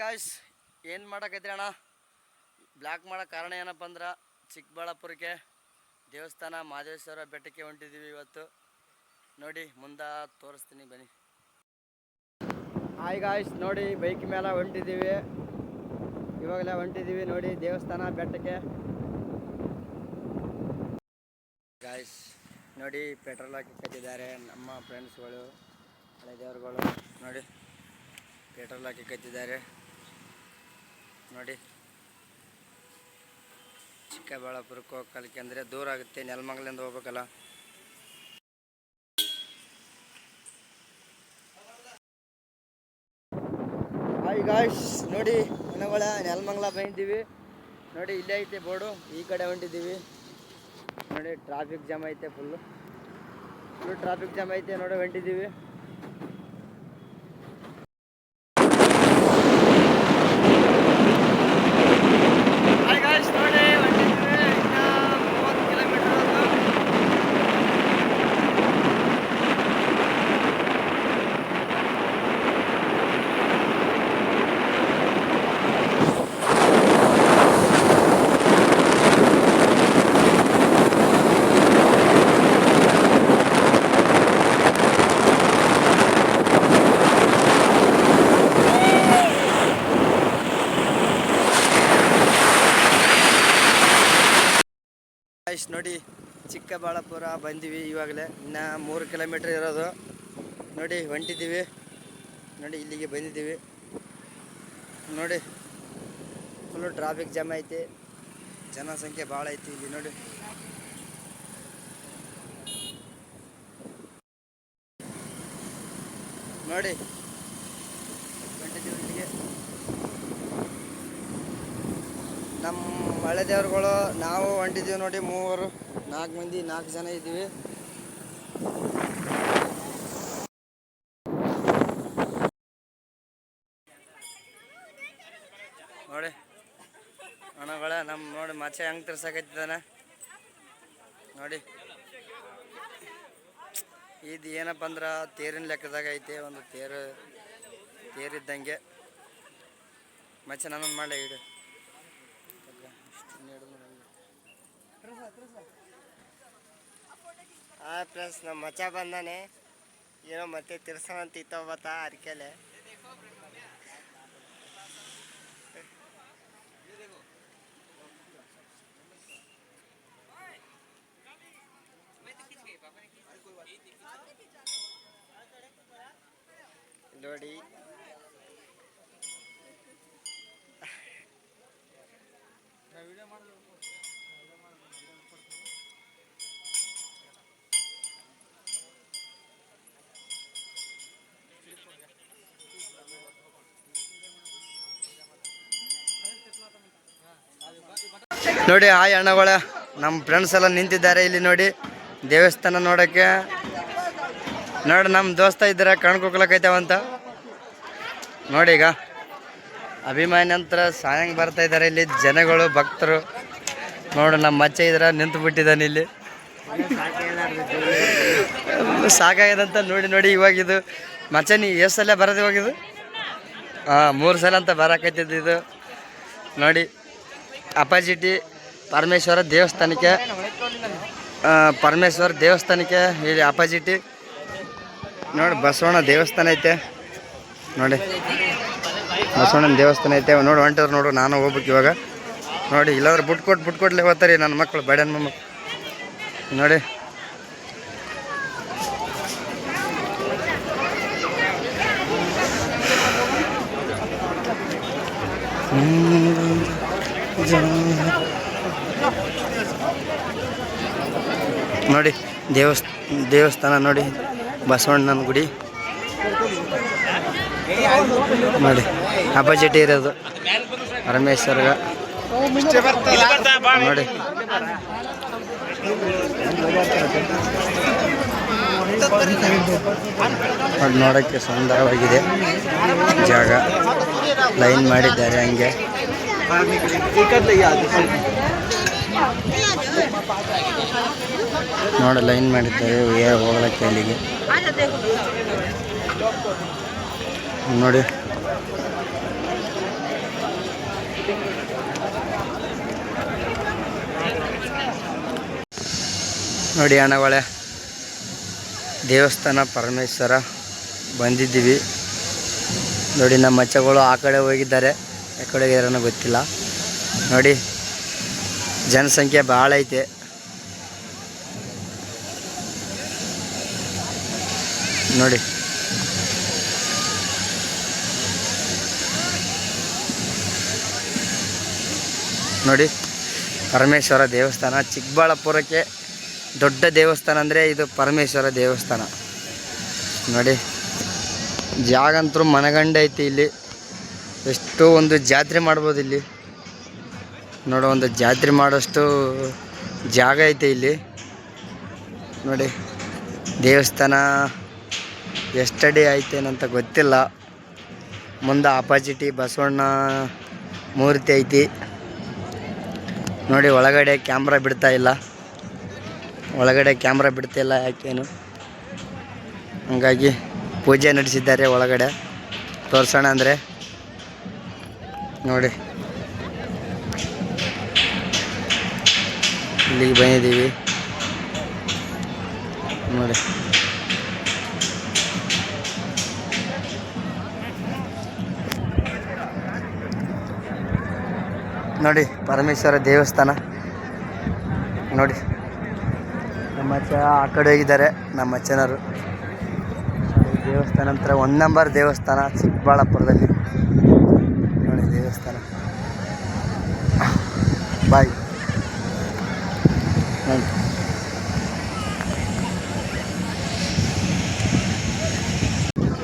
Guys ಏನು ಮಾಡೋಕೈತ್ರಿ ಅಣ್ಣ? Black ಮಾಡೋ ಕಾರಣ ಏನಪ್ಪ ಅಂದ್ರೆ, ಚಿಕ್ಕಬಳ್ಳಾಪುರಕ್ಕೆ ದೇವಸ್ಥಾನ ಮಹದೇಶ್ವರ ಬೆಟ್ಟಕ್ಕೆ ಹೊಂಟಿದ್ದೀವಿ ಇವತ್ತು. ನೋಡಿ, ಮುಂದೆ ತೋರಿಸ್ತೀನಿ ಬನ್ನಿ. ಹಾಯ್ ಗಾಯ್ಸ್ ನೋಡಿ ಬೈಕ್ ಮೇಲೆ ಹೊಂಟಿದ್ದೀವಿ ಇವಾಗಲೇ ಹೊಂಟಿದ್ದೀವಿ ನೋಡಿ, ದೇವಸ್ಥಾನ ಬೆಟ್ಟಕ್ಕೆ. ಗಾಯ್ಸ್ ನೋಡಿ ಪೆಟ್ರೋಲ್ ಹಾಕಿ ಕಟ್ಟಿದ್ದಾರೆ ನಮ್ಮ ಫ್ರೆಂಡ್ಸ್ಗಳು ಹಳೆ ದೇವರುಗಳು ನೋಡಿ ಪೆಟ್ರೋಲ್ ಹಾಕಿ ಕಟ್ಟಿದ್ದಾರೆ. ನೋಡಿ. ಚಿಕ್ಕಬಳ್ಳಾಪುರಕ್ಕೆ ಹೋಗಲಿಕ್ಕೆ ಅಂದರೆ ದೂರ ಆಗುತ್ತೆ ನೆಲಮಂಗಲಿಂದ ಹೋಗ್ಬೇಕಲ್ಲ. ಹಾಯ್ ಗಾಯ್ಸ್ ನೋಡಿ ಮನೆಗಳ ನೆಲಮಂಗಲ ಬಂದಿದ್ದೀವಿ. ನೋಡಿ, ಇಲ್ಲೇ ಐತೆ ಬೋರ್ಡು, ಈ ಕಡೆ ಹೊಂಟಿದ್ದೀವಿ. ನೋಡಿ ಟ್ರಾಫಿಕ್ ಜಾಮ್ ಐತೆ ಫುಲ್ಲು ಫುಲ್ ಟ್ರಾಫಿಕ್ ಜಾಮ್ ಐತೆ, ನೋಡಿ, ಹೊಂಟಿದ್ದೀವಿ ಹಾಯ್ ಗಾಯ್ಸ್ ನೋಡಿ ಹೊಂಟಿದ್ದೀವಿ ಇನ್ನ ಮೂವತ್ತು ಕಿಲೋಮೀಟರ್ ಅದು ಗಾಯ್ಸ್ ನೋಡಿ ಚಿಕ್ಕಬಳ್ಳಾಪುರ ಬಂದೀವಿ ಇವಾಗಲೇ. ಇನ್ನು ಮೂರು ಕಿಲೋಮೀಟ್ರ್ ಇರೋದು. ನೋಡಿ ಹೊಂಟಿದ್ದೀವಿ. ನೋಡಿ ಇಲ್ಲಿಗೆ ಬಂದಿದ್ದೀವಿ. ನೋಡಿ ಫುಲ್ಲು ಟ್ರಾಫಿಕ್ ಜಾಮ್ ಐತಿ. ಜನಸಂಖ್ಯೆ ಭಾಳ ಐತಿ ಇಲ್ಲಿ ನೋಡಿ. ನೋಡಿ ಹೊಂಟಿದ್ದೀವಿ ಇಲ್ಲಿಗೆ ನಮ್ಮ ಹಳೆ ದೇವ್ರುಗಳು, ನಾವು ಹೊಂಟಿದ್ದೀವಿ ನೋಡಿ ಮೂವರು, ನಾಲ್ಕು ಮಂದಿ, ನಾಲ್ಕು ಜನ ಇದ್ದೀವಿ. ನೋಡಿ, ಅಣ್ಣಗಳ ನಮ್ಮ ನೋಡಿ ಮಚೆ ಹೆಂಗೆ ತಿರ್ಸಾಕೈತಿದ್ದಾನೆ ನೋಡಿ. ಇದು ಏನಪ್ಪ ಅಂದ್ರೆ, ತೇರಿನ ಲೆಕ್ಕದಾಗ ಐತೆ, ಒಂದು ತೇರು, ತೇರಿದ್ದಂಗೆ. ಮಚ್ಚೆ ನಾನು ಮಾಡಲಿ, ಇಡು. ಆ ಪ್ಲಸ್ ನಮ್ಮ ಮಚ್ಚ ಬಂದಾನೆ ಏನೋ ಮತ್ತೆ ತಿರ್ಸವಂತ ಇತ್ತವತ್ತ ಅರ್ಕೆಲೆ ನೋಡಿ ನೋಡಿ, ಹಾಯ್ ಅಣ್ಣಗಳ. ನಮ್ಮ ಫ್ರೆಂಡ್ಸ್ ಎಲ್ಲ ನಿಂತಿದ್ದಾರೆ ಇಲ್ಲಿ ನೋಡಿ. ದೇವಸ್ಥಾನ ನೋಡೋಕ್ಕೆ. ನೋಡಿ ನಮ್ಮ ದೋಸ್ತ ಇದ್ದಾರೆ ಕಣ್ಕೊಕ್ಲಕ್ಕೈತವಂತ ನೋಡಿ ಈಗ. ಅಭಿಮಾನಿ ನಂತರ ಸಾಯಂಗ್ ಬರ್ತಾ ಇದ್ದಾರೆ ಇಲ್ಲಿ. ಜನಗಳು, ಭಕ್ತರು. ನೋಡು ನಮ್ಮ ಮಚ್ಚೆ ಇದ್ರ ನಿಂತು ಬಿಟ್ಟಿದ್ದಾನೆ ಇಲ್ಲಿ. ಸಾಕಾಗ್ಯದಂತ ನೋಡಿ ನೋಡಿ ಇವಾಗಿದು ಮಚ್ಚೆ, ನೀ ಎಷ್ಟು ಸಲ ಬರೋದು ಇವಾಗಿದು ಹಾಂ, ಮೂರು ಸಲ ಅಂತ ಬರೋಕೈತಿದ್ದು ನೋಡಿ ಅಪಾಜಿಟಿ ಪರಮೇಶ್ವರ ದೇವಸ್ಥಾನಕ್ಕೆ ಪರಮೇಶ್ವರ ದೇವಸ್ಥಾನಕ್ಕೆ ಇಲ್ಲಿ ಅಪೋಸಿಟಿ. ನೋಡಿ, ಬಸವಣ್ಣ ದೇವಸ್ಥಾನ ಐತೆ. ನೋಡಿ, ಬಸವಣ್ಣನ ದೇವಸ್ಥಾನ ಐತೆ. ನೋಡಿ, ಹೊಂಟವ್ರು ನೋಡು, ನಾನು ಹೋಗ್ಬೇಕು ಇವಾಗ. ನೋಡಿ, ಇಲ್ಲಾಂದ್ರೆ ಬಿಟ್ಟು ಕೊಟ್ಟು ಬಿಟ್ಟು ಕೊಡ್ಲಿ ಹೋಗ್ತಾರೆ ನನ್ನ ಮಕ್ಕಳು ಬಡನ್ ಮೊಮ್ಮಕ್ಕಳು ನೋಡಿ. ನೋಡಿ ದೇವಸ್ ದೇವಸ್ಥಾನ ನೋಡಿ, ಬಸವಣ್ಣನ ಗುಡಿ. ನೋಡಿ ಅಪೋಸಿಟ್ ಇರೋದು. ರಮೇಶ್ವರ್ಗ ನೋಡಿ. ಅದು ನೋಡೋಕ್ಕೆ ಸುಂದರವಾಗಿದೆ ಜಾಗ. ಲೈನ್ ಮಾಡಿದ್ದಾರೆ ಹಂಗೆ. ನೋಡಿ, ಲೈನ್ ಮಾಡಿದ್ದಾರೆ ಹೋಗ್ಲಕ್ಕೆ ಅಲ್ಲಿಗೆ ನೋಡಿ. ನೋಡಿ, ಅಣ್ಣಗಳೇ. ದೇವಸ್ಥಾನ ಪರಮೇಶ್ವರ ಬಂದಿದ್ದೀವಿ. ನೋಡಿ, ನಮ್ಮ ಮಚ್ಚಗಳು ಆ ಕಡೆ ಹೋಗಿದ್ದಾರೆ. ಆ ಕಡೆ ಗೊತ್ತಿಲ್ಲ. ನೋಡಿ, ಜನಸಂಖ್ಯೆ ಭಾಳ ಐತೆ. ನೋಡಿ. ನೋಡಿ, ಪರಮೇಶ್ವರ ದೇವಸ್ಥಾನ, ಚಿಕ್ಕಬಳ್ಳಾಪುರಕ್ಕೆ ದೊಡ್ಡ ದೇವಸ್ಥಾನ ಅಂದರೆ ಇದು ಪರಮೇಶ್ವರ ದೇವಸ್ಥಾನ. ನೋಡಿ ಜಾಗ ಅಂತೂ ಮನಗಂಡ ಐತಿ ಇಲ್ಲಿ. ಎಷ್ಟು ಒಂದು ಜಾತ್ರೆ ಮಾಡ್ಬೋದು ಇಲ್ಲಿ. ನೋಡೋ, ಒಂದು ಜಾತ್ರೆ ಮಾಡೋಷ್ಟು ಜಾಗ ಐತೆ ಇಲ್ಲಿ. ನೋಡಿ, ದೇವಸ್ಥಾನ ಎಷ್ಟಡಿ ಐತೇನಂತ ಗೊತ್ತಿಲ್ಲ. ಮುಂದೆ ಆಪಾಜಿಟಿ ಬಸವಣ್ಣ ಮೂರ್ತಿ ಐತಿ. ನೋಡಿ, ಒಳಗಡೆ ಕ್ಯಾಮ್ರಾ ಬಿಡ್ತಾ ಇಲ್ಲ. ಒಳಗಡೆ ಕ್ಯಾಮ್ರಾ ಬಿಡ್ತಾಯಿಲ್ಲ ಯಾಕೇನು? ಹಂಗಾಗಿ ಪೂಜೆ ನಡೆಸಿದ್ದಾರೆ ಒಳಗಡೆ. ತೋರಿಸೋಣ ಅಂದರೆ. ನೋಡಿ. ಇಲ್ಲಿಗೆ ಬಂದಿದ್ದೀವಿ. ನೋಡಿ. ನೋಡಿ, ಪರಮೇಶ್ವರ ದೇವಸ್ಥಾನ. ನೋಡಿ, ನಮ್ಮ ಅಚ್ಚ ಆ ಕಡೆ ಹೋಗಿದ್ದಾರೆ ನಮ್ಮ ಅಚ್ಚನವರು ದೇವಸ್ಥಾನ ನಂತರ ಒಂದು ನಂಬರ್ ದೇವಸ್ಥಾನ ಚಿಕ್ಕಬಳ್ಳಾಪುರದಲ್ಲಿ. ನೋಡಿ, ದೇವಸ್ಥಾನ. ಬಾಯ್.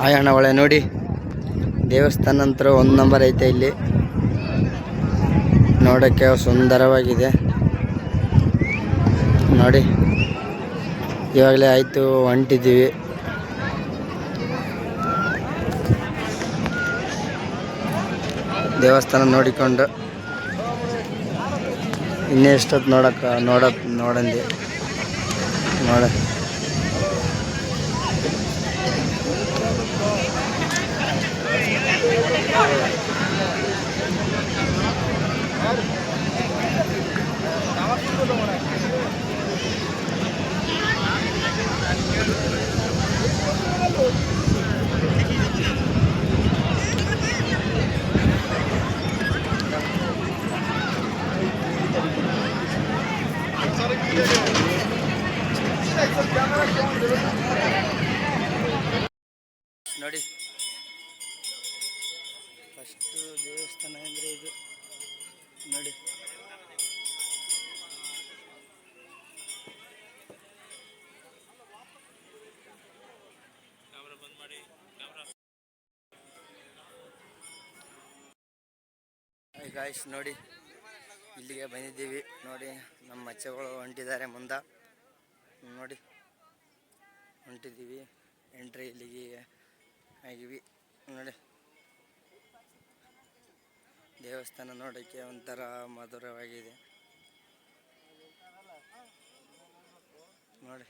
ಆಯಣ್ಣ ಒಳ್ಳೆ ನೋಡಿ, ದೇವಸ್ಥಾನ ನಂತರ ಒಂದು ನಂಬರ್ ಐತೆ ಇಲ್ಲಿ. ನೋಡೋಕ್ಕೆ ಸುಂದರವಾಗಿದೆ. ನೋಡಿ, ಇವಾಗಲೇ ಆಯಿತು, ಹೊಂಟಿದ್ದೀವಿ. ದೇವಸ್ಥಾನ ನೋಡಿಕೊಂಡು ಇನ್ನೇ ಎಷ್ಟೊತ್ತು ನೋಡೋಕ್ಕೆ ನೋಡ ನೋಡಂದು ನೋಡ ನೋಡಿ. ಗಾಯ್ಸ್ ನೋಡಿ, ಇಲ್ಲಿಗೆ ಬಂದಿದ್ದೀವಿ. ನೋಡಿ, ನಮ್ಮ ಮಚ್ಚಗಳು ಹೊಂಟಿದ್ದಾರೆ ಮುಂದ. ನೋಡಿ, ಹೊಂಟಿದ್ದೀವಿ. ಎಂಟ್ರಿ ಇಲ್ಲಿಗೆ ಆಗಿವಿ. ನೋಡಿ, ದೇವಸ್ಥಾನ ನೋಡೋಕ್ಕೆ ಒಂಥರ ಮಧುರವಾಗಿದೆ. ನೋಡಿ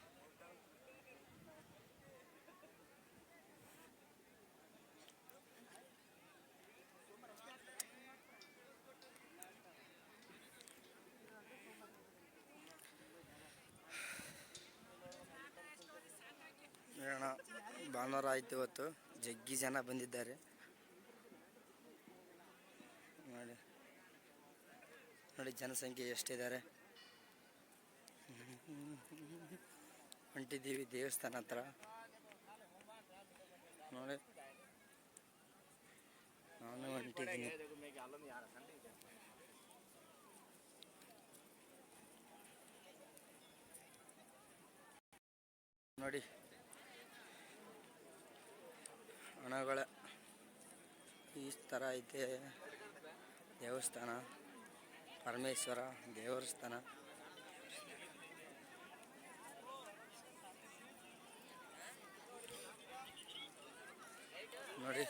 ಭಾನುವಾರ ಆಯ್ತು ಇವತ್ತು. ಜಗ್ಗಿ ಜನ ಬಂದಿದ್ದಾರೆ. ನೋಡಿ. ನೋಡಿ, ಜನಸಂಖ್ಯೆ ಎಷ್ಟಿದ್ದಾರೆ. ಹೊಂಟಿದ್ದೀವಿ ದೇವಸ್ಥಾನ ಹತ್ರ. ನೋಡಿ. ನಾನು ಹೊಂಟಿದ್ದೀನಿ. ನೋಡಿ. ಹಣಗಳ ಈ ಥರ ಐತೆ ದೇವಸ್ಥಾನ ಪರಮೇಶ್ವರ ದೇವಸ್ಥಾನ. ನೋಡಿ.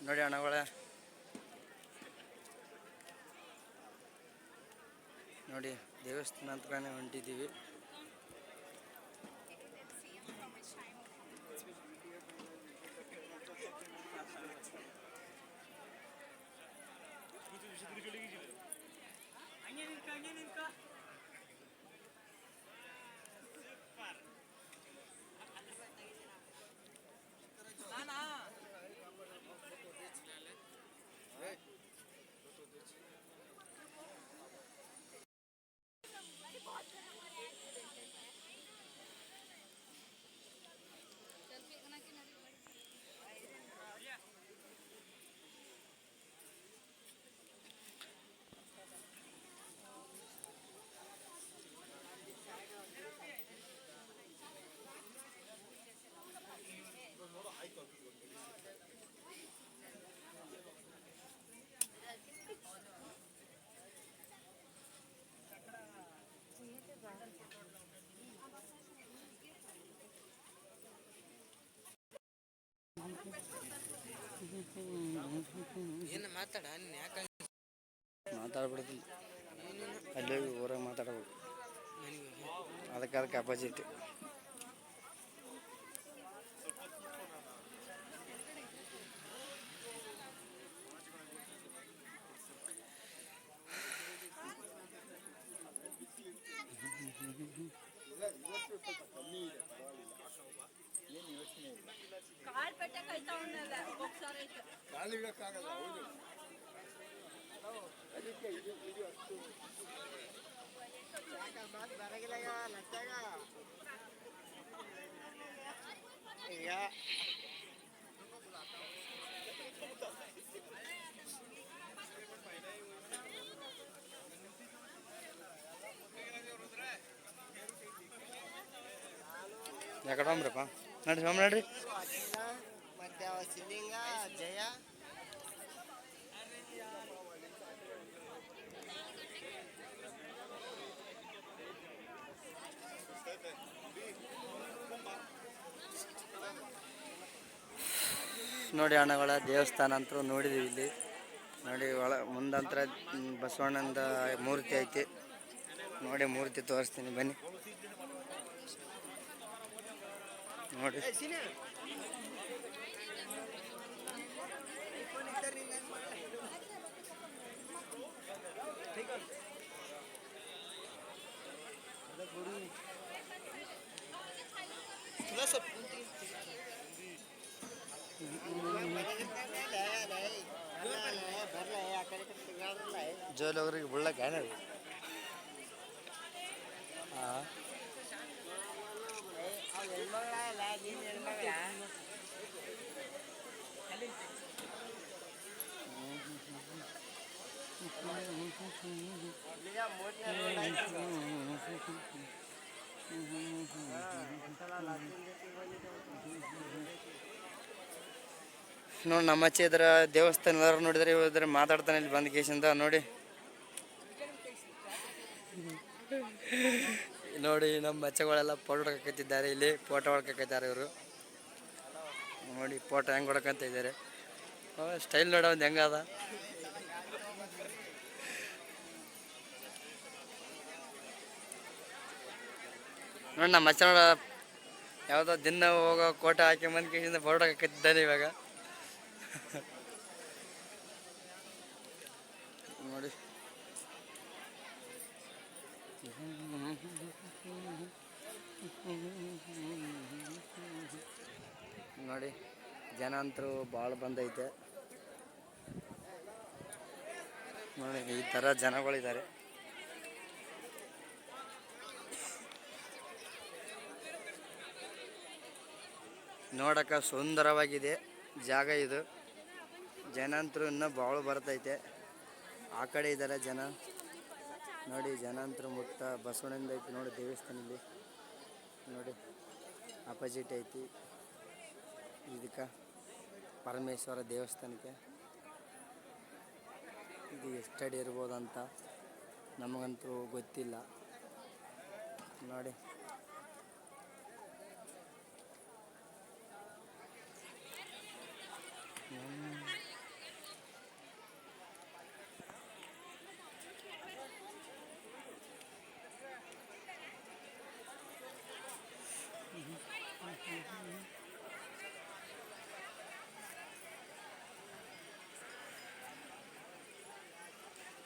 ನೋಡಿ ಅಣ್ಣಗಳ ನೋಡಿ ದೇವಸ್ಥಾನ ಹತ್ರನೇ ಹೊಂಟಿದ್ದೀವಿ. ಏನು ಮಾತಾಡ? ಯಾಕೆ ಮಾತಾಡ್ಬಿಡ್ತೀನಿ. ಅಲ್ಲಿ ಹೋಗಿ ಊರಾಗ ಮಾತಾಡ್ಬೇಕು. ಅದಕ್ಕೆ ಅದಕ್ಕೆ ಅಪೋಸಿಟ್ ಕಾಲಿಡೋಕ್ಕಾಗಲ್ಲ ಹೌದು. ಅದಕ್ಕೆ ಇದು ಇದು ಅಷ್ಟು. ಬರಗಿಲ್ಲ ಲಕ್ಷಾಗ ಈಗ ಯಾಕಡಂಬ್ರಪ್ಪ ನಡ್ರಿ ನಡ್ರಿ. ಅವ ಸಿದ್ಲಿಂಗ ಜಯ ನೋಡಿ ಅಣ್ಣಗಳ ದೇವಸ್ಥಾನ ಅಂತೂ ನೋಡಿದೀವಿ ಇಲ್ಲಿ. ನೋಡಿ ಒಳ ಮುಂದಂತರ ಬಸವಣ್ಣಂದ ಮೂರ್ತಿ ಐತಿ. ನೋಡಿ ಮೂರ್ತಿ ತೋರಿಸ್ತೀನಿ ಬನ್ನಿ. ನೋಡಿ. ಈ ಕಡೆ ಬುಳ್ಳಕ್ಕೆ ಏನಾರು ಹಾಂ ಹೆಣ್ಮಗ್ಳ? ಈಗ ಮೂರನೇ road ಆಯ್ತು. ಹಾ, ಒಂದ್ಸಲ ಲಕ್ಷ್ಮೀ ಜೊತೆಗ್ ಬಂದಿದ್ದೆ ಒಂದು. ನೋಡಿ, ನಮ್ಮ ಅಚ್ಚೆ ಇದ್ರ ದೇವಸ್ಥಾನ ನೋಡಿದ್ರೆ ಇವ್ರ ಮಾತಾಡ್ತಾನೆ ಇಲ್ಲಿ ಬಂದ ಕೇಸಿಂದ ನೋಡಿ. ನೋಡಿ, ನಮ್ಮ ಅಚ್ಚಗಳೆಲ್ಲ ಫೋಟೋ ಹೊಡ್ಕತ್ತಿದ್ದಾರೆ ಇಲ್ಲಿ ಫೋಟೋ ಹೊಡ್ಕತ್ತಿದ್ದಾರೆ ಇವರು. ನೋಡಿ ಫೋಟೋ ಹೆಂಗ್ ಹೊಡ್ಕಂತ ಇದ್ದಾರೆ. ಸ್ಟೈಲ್ ನೋಡೋ, ಒಂದು ಹೆಂಗದ ನೋಡಿ ನಮ್ಮ ಅಚ್ಚ ನೋಡ. ಯಾವುದೋ ದಿನ ಹೋಗೋ ಕೋಟೆ ಹಾಕಿ ಬಂದ ಫೋಟೋ ಹಾಕಿದ್ದಾನೆ ಇವಾಗ. ನೋಡಿ. ನೋಡಿ ಜನ ಅಂತರೂ ಭಾಳ ಬಂದೈತೆ. ನೋಡಿ, ಈ ಥರ ಜನಗಳಿದ್ದಾರೆ. ನೋಡಕ್ಕೆ ಸುಂದರವಾಗಿದೆ ಜಾಗ ಇದು. ಜನ ಅಂತರೂ ಇನ್ನೂ ಭಾಳ ಬರ್ತೈತೆ. ಆ ಕಡೆ ಇದ್ದಾರೆ ಜನ. ನೋಡಿ, ಜನಾಂತರ ಮುಕ್ತ ಬಸವಣ್ಣಿಂದ ಐತಿ ನೋಡಿ ದೇವಸ್ಥಾನದಲ್ಲಿ. ನೋಡಿ, ಅಪೋಸಿಟ್ ಐತಿ. ಇದಕ್ಕೆ ಪರಮೇಶ್ವರ ದೇವಸ್ಥಾನಕ್ಕೆ. ಇದು ಎಷ್ಟಡಿ ಇರ್ಬೋದಂತ ನಮಗಂತೂ ಗೊತ್ತಿಲ್ಲ. ನೋಡಿ.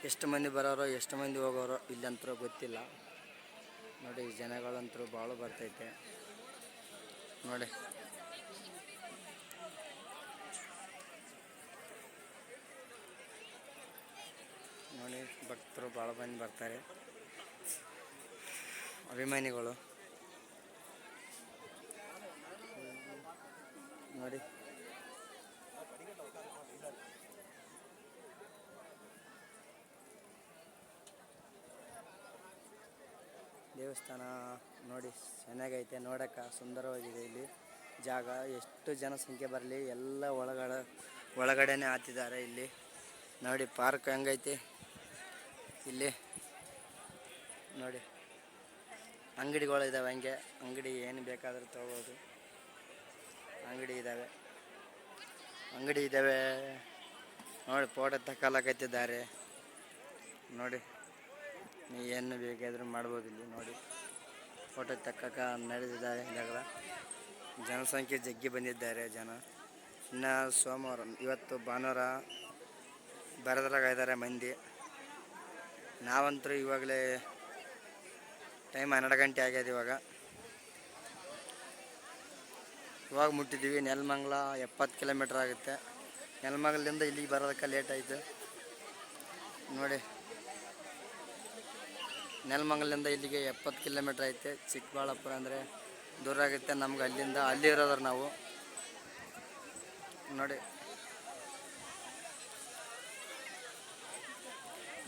ಎಷ್ಟು ಮಂದಿ ಬರೋರೋ, ಎಷ್ಟು ಮಂದಿ ಹೋಗೋರೋ ಇಲ್ಲಂತರೂ ಗೊತ್ತಿಲ್ಲ. ನೋಡಿ ಜನಗಳಂತರೂ ಭಾಳ ಬರ್ತೈತೆ. ನೋಡಿ. ನೋಡಿ, ಭಕ್ತರು ಭಾಳ ಮಂದಿ ಬರ್ತಾರೆ. ಅಭಿಮಾನಿಗಳು. ನೋಡಿ. ದೇವಸ್ಥಾನ ನೋಡಿ, ಚೆನ್ನಾಗೈತೆ, ನೋಡಕ್ಕ ಸುಂದರವಾಗಿದೆ ಇಲ್ಲಿ. ಜಾಗ, ಎಷ್ಟು ಜನಸಂಖ್ಯೆ ಬರಲಿ, ಎಲ್ಲ ಒಳಗಡೆ, ಒಳಗಡೆನೆ ಹಾತಿದ್ದಾರೆ ಇಲ್ಲಿ. ನೋಡಿ, ಪಾರ್ಕ್ ಹೆಂಗೈತಿ. ಇಲ್ಲಿ, ನೋಡಿ ಅಂಗಡಿಗಳು ಇದ್ದಾವೆ ಹಂಗೆ. ಅಂಗಡಿ ಏನು ಬೇಕಾದರೂ ತೊಗೋಬೋದು. ಅಂಗಡಿ ಇದ್ದಾವೆ ಅಂಗಡಿ ಇದ್ದಾವೆ ನೋಡಿ, ಫೋಟೋ ತಗೊಳಕತ್ತಿದ್ದಾರೆ ನೋಡಿ. ನೀವು ಏನು ಬೇಕಾದರೂ ಮಾಡ್ಬೋದು ಇಲ್ಲಿ ನೋಡಿ. ಫೋಟೋ ತಕ್ಕಕ ನಡೆದಿದ್ದಾರೆ ಜಗಳ. ಜನಸಂಖ್ಯೆ ಜಗ್ಗಿ ಬಂದಿದ್ದಾರೆ ಜನ. ಇನ್ನು ಸೋಮವಾರ, ಇವತ್ತು ಭಾನುವಾರ ಬರದ್ರಾಗಿದ್ದಾರೆ ಮಂದಿ. ನಾವಂತರೂ ಇವಾಗಲೇ ಟೈಮ್ ಹನ್ನೆರಡು ಗಂಟೆ ಆಗ್ಯದ ಇವಾಗ. ಇವಾಗ ಮುಟ್ಟಿದ್ದೀವಿ ನೆಲಮಂಗ್ಲ ಎಪ್ಪತ್ತು ಕಿಲೋಮೀಟ್ರ್ ಆಗುತ್ತೆ. ನೆಲಮಂಗ್ಲದಿಂದ ಇಲ್ಲಿಗೆ ಬರೋದಕ್ಕೆ ಲೇಟ್ ಆಯಿತು. ನೋಡಿ. ನೆಲಮಂಗಲಿಂದ ಇಲ್ಲಿಗೆ ಎಪ್ಪತ್ತು ಕಿಲೋಮೀಟ್ರ್ ಐತೆ. ಚಿಕ್ಕಬಳ್ಳಾಪುರ ಅಂದರೆ ದೂರ ಆಗುತ್ತೆ ನಮ್ಗೆ ಅಲ್ಲಿಂದ. ಅಲ್ಲಿ ಇರೋದ್ರ ನಾವು. ನೋಡಿ.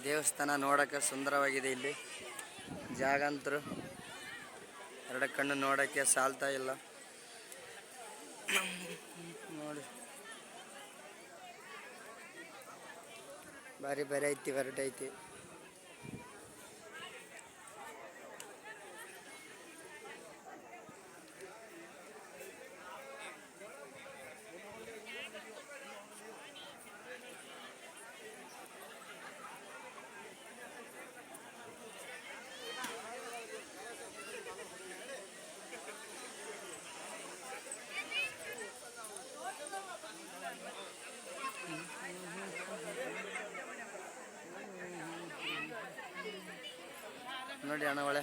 ದೇವಸ್ಥಾನ ನೋಡೋಕ್ಕೆ ಸುಂದರವಾಗಿದೆ ಇಲ್ಲಿ. ಜಾಗ ಅಂತರು ಎರಡು ಕಣ್ಣು ನೋಡೋಕ್ಕೆ ಸಾಲ್ತಾ ಇಲ್ಲ. ನೋಡಿ. ಭಾರಿ ಬೇರೆ ಐತಿ ವೆರೈಟಿ ನೋಡಿ ಅಣ್ಣ ಒಳ್ಳೆ.